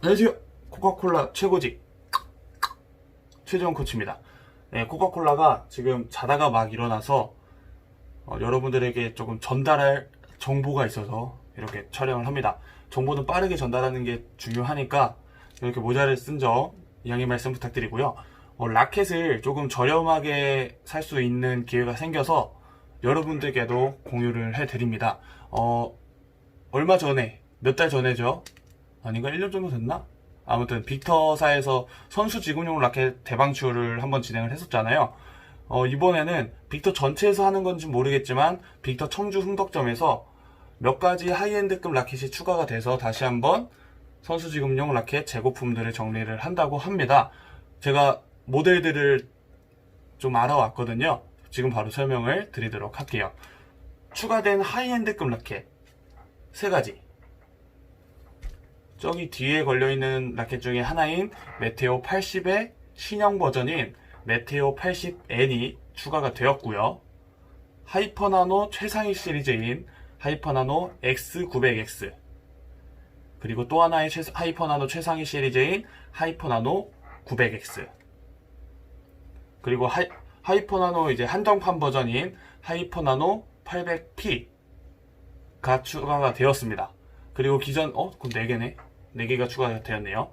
안녕하세요. 코카콜라 최고직 최재원 코치입니다. 네, 코카콜라가 지금 자다가 막 일어나서 어, 여러분들에게 조금 전달할 정보가 있어서 이렇게 촬영을 합니다. 정보는 빠르게 전달하는 게 중요하니까 이렇게 모자를 쓴 점 양해 말씀 부탁드리고요. 어, 라켓을 조금 저렴하게 살 수 있는 기회가 생겨서 여러분들께도 공유를 해드립니다. 어, 얼마 전에, 몇 달 전에죠? 아닌가? 1년 정도 됐나? 아무튼 빅터사에서 선수 지급용 라켓 대방출을 한번 진행을 했었잖아요. 어, 이번에는 빅터 전체에서 하는 건지 모르겠지만 빅터 청주 흥덕점에서 몇 가지 하이엔드급 라켓이 추가가 돼서 다시 한번 선수 지급용 라켓 재고품들을 정리를 한다고 합니다. 제가 모델들을 좀 알아왔거든요. 지금 바로 설명을 드리도록 할게요. 추가된 하이엔드급 라켓 세 가지. 저기 뒤에 걸려있는 라켓 중에 하나인 메테오 80의 신형 버전인 메테오 80N이 추가가 되었고요. 하이퍼나노 최상위 시리즈인 하이퍼나노 X900X 그리고 또 하나의 최- 하이퍼나노 최상위 시리즈인 하이퍼나노 900X 그리고 하이, 하이퍼나노 이제 한정판 버전인 하이퍼나노 800P가 추가가 되었습니다. 그리고 기존 어 그럼 4개네 4개가 추가가 되었네요.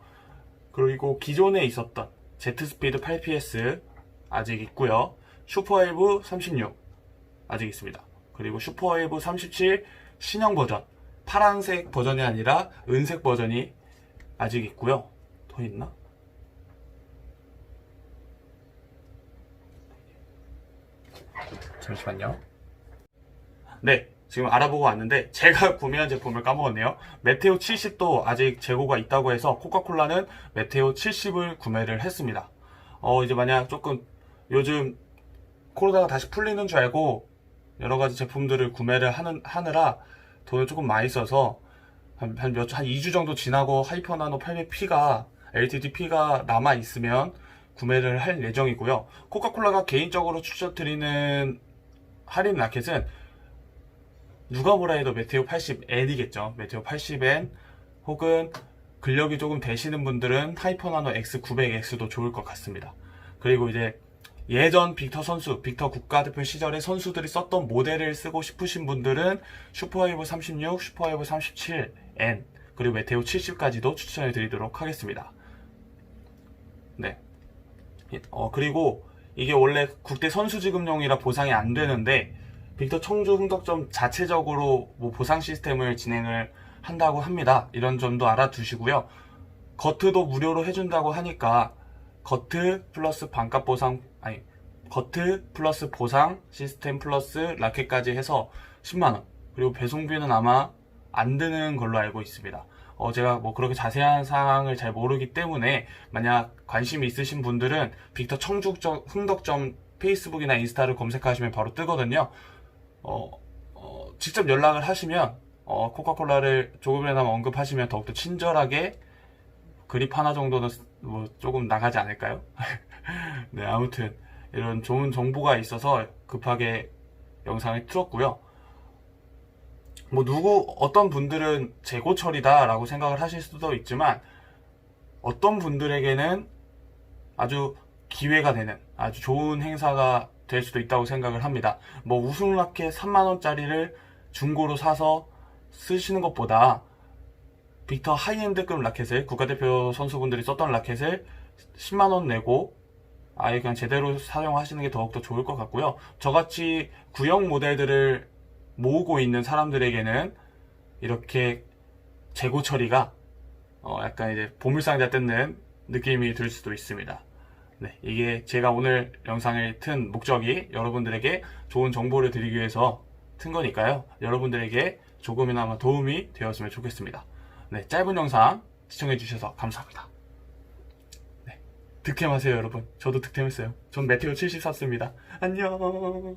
그리고 기존에 있었던 제트스피드 8PS 아직 있고요. 슈퍼웨이브 36 아직 있습니다. 그리고 슈퍼웨이브 37 신형 버전 파란색 버전이 아니라 은색 버전이 아직 있고요. 더 있나? 잠시만요. 네, 지금 알아보고 왔는데 제가 구매한 제품을 까먹었네요. 메테오 70도 아직 재고가 있다고 해서 코카콜라는 메테오 70을 구매를 했습니다. 어, 이제 만약 조금 요즘 코로나가 다시 풀리는 줄 알고 여러 가지 제품들을 구매를 하는, 하느라 돈을 조금 많이 써서 한, 한 몇, 한 2주 정도 지나고 하이퍼나노 800P가, LTD-P가 남아 있으면 구매를 할 예정이고요. 코카콜라가 개인적으로 추천드리는 할인 라켓은 누가 뭐라 해도 메테오 80N이겠죠. 메테오 80N 혹은 근력이 조금 되시는 분들은 하이퍼나노 X900X도 좋을 것 같습니다. 그리고 이제 예전 빅터 선수, 빅터 국가대표 시절의 선수들이 썼던 모델을 쓰고 싶으신 분들은 슈퍼웨이브 36, 슈퍼웨이브 37N 그리고 메테오 70까지도 추천해 드리도록 하겠습니다. 네. 어, 그리고 이게 원래 국대 선수 지급용이라 보상이 안 되는데 빅터 청주 흥덕점 자체적으로 뭐 보상 시스템을 진행을 한다고 합니다. 이런 점도 알아두시고요. 겉도 무료로 해준다고 하니까 겉 플러스 반값 보상 아니 겉 플러스 보상 시스템 플러스 라켓까지 해서 10만원 그리고 배송비는 아마 안 드는 걸로 알고 있습니다. 어, 제가 뭐 그렇게 자세한 사항을 잘 모르기 때문에 만약 관심이 있으신 분들은 빅터 청주 흥덕점 페이스북이나 인스타를 검색하시면 바로 뜨거든요. 어, 어, 직접 연락을 하시면 어, 코카콜라를 조금이나마 언급하시면 더욱더 친절하게 그립 하나 정도는 뭐 조금 나가지 않을까요? 네, 아무튼 이런 좋은 정보가 있어서 급하게 영상을 틀었고요. 뭐 누구 어떤 분들은 재고 처리다라고 생각을 하실 수도 있지만 어떤 분들에게는 아주 기회가 되는 아주 좋은 행사가 될 수도 있다고 생각을 합니다. 뭐 우승 라켓 3만 원짜리를 중고로 사서 쓰시는 것보다 빅터 하이엔드급 라켓을 국가대표 선수분들이 썼던 라켓을 10만 원 내고 아예 그냥 제대로 사용하시는 게 더욱더 좋을 것 같고요. 저같이 구형 모델들을 모으고 있는 사람들에게는 이렇게 재고 처리가 어 약간 이제 보물상자 뜯는 느낌이 들 수도 있습니다. 네, 이게 제가 오늘 영상을 튼 목적이 여러분들에게 좋은 정보를 드리기 위해서 튼 거니까요. 여러분들에게 조금이나마 도움이 되었으면 좋겠습니다. 네, 짧은 영상 시청해주셔서 감사합니다. 네, 득템하세요, 여러분. 저도 득템했어요. 전 메테오 70 샀습니다. 안녕.